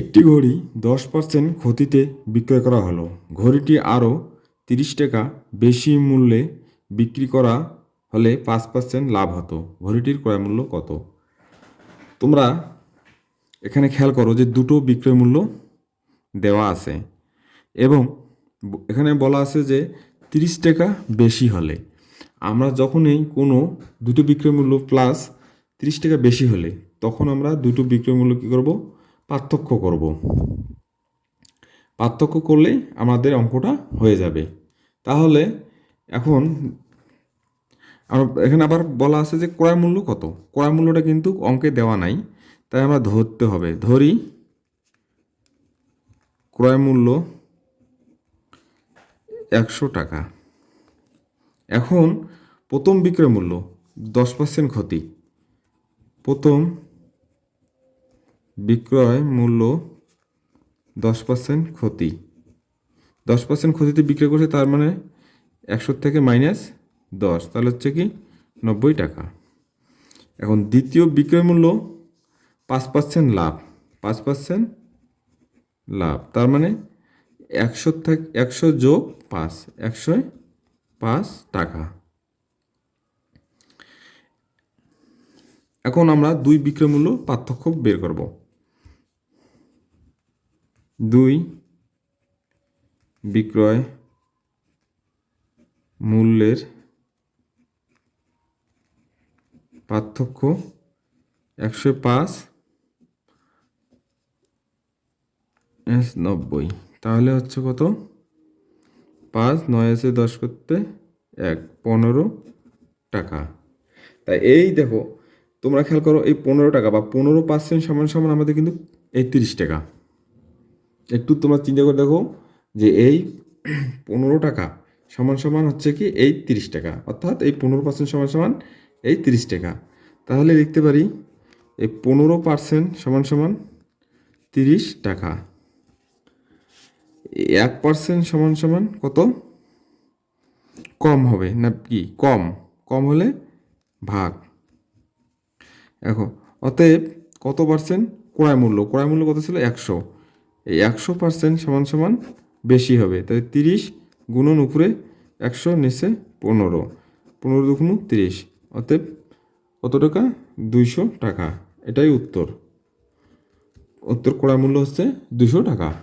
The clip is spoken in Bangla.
একটি ঘড়ি দশ পার্সেন্ট ক্ষতিতে বিক্রয় করা হলো। ঘড়িটি আরও তিরিশ টাকা বেশি মূল্যে বিক্রি করা হলে পাঁচ পার্সেন্ট লাভ হতো। ঘড়িটির ক্রয় মূল্য কত? তোমরা এখানে খেয়াল করো যে দুটো বিক্রয় মূল্য দেওয়া আছে এবং এখানে বলা আছে যে তিরিশ টাকা বেশি হলে। আমরা যখনই কোনো দুটো বিক্রয় মূল্য প্লাস তিরিশ টাকা বেশি হলে, তখন আমরা দুটো বিক্রয় মূল্য কী করব? পার্থক্য করব। পার্থক্য করলেই আমাদের অঙ্কটা হয়ে যাবে। তাহলে এখন এখানে আবার বলা আছে যে ক্রয় মূল্য কত? ক্রয় মূল্যটা কিন্তু অঙ্কে দেওয়া নাই, তাই আমরা ধরতে হবে। ধরি ক্রয় মূল্য একশো টাকা। এখন প্রথম বিক্রয় মূল্য দশ পার্সেন্ট ক্ষতি। প্রথম বিক্রয় মূল্য দশ পার্সেন্ট ক্ষতি। দশ পার্সেন্ট ক্ষতিতে বিক্রয় করছে তার মানে একশো থেকে মাইনাস দশ, তাহলে হচ্ছে কি নব্বই টাকা। এখন দ্বিতীয় বিক্রয় মূল্য পাঁচ পার্সেন্ট লাভ, পাঁচ পার্সেন্ট লাভ, তার মানে একশো থেকে একশো যোগ পাঁচ, একশো পাঁচ টাকা। এখন আমরা দুই বিক্রয় মূল্য পার্থক্য বের করব। দুই, বিক্রয় মূল্যের পার্থক্য একশো পাঁচ নব্বই। তাহলে হচ্ছে কত? পাঁচ, নয় এসে দশ করতে এক, পনেরো টাকা। তাই এই দেখো, তোমরা খেয়াল করো, এই পনেরো টাকা বা পনেরো পার্সেন্ট সমান সমান আমাদের কিন্তু এই তিরিশ টাকা। একটু তোমরা চিন্তা করে দেখো যে এই পনেরো টাকা সমান সমান হচ্ছে কি এই তিরিশ টাকা, অর্থাৎ এই পনেরো পার্সেন্ট সমান সমান এই তিরিশ টাকা। তাহলে লিখতে পারি এই পনেরো পার্সেন্ট সমান সমান তিরিশ টাকা। এক পার্সেন্ট সমান সমান কত? কম হবে না কি? কম। কম হলে ভাগ। এখন অতএব কত পার্সেন্ট ক্রয় মূল্য। ক্রয় মূল্য কত ছিল? একশো। এই একশো পার্সেন্ট সমান সমান বেশি হবে। তাই তিরিশ গুণন উপরে একশো নিচে পনেরো। পনেরো দুগুণ তিরিশ। অতএব কত টাকা? দুইশো টাকা। এটাই উত্তর। উত্তর করার মূল্য হচ্ছে দুশো টাকা।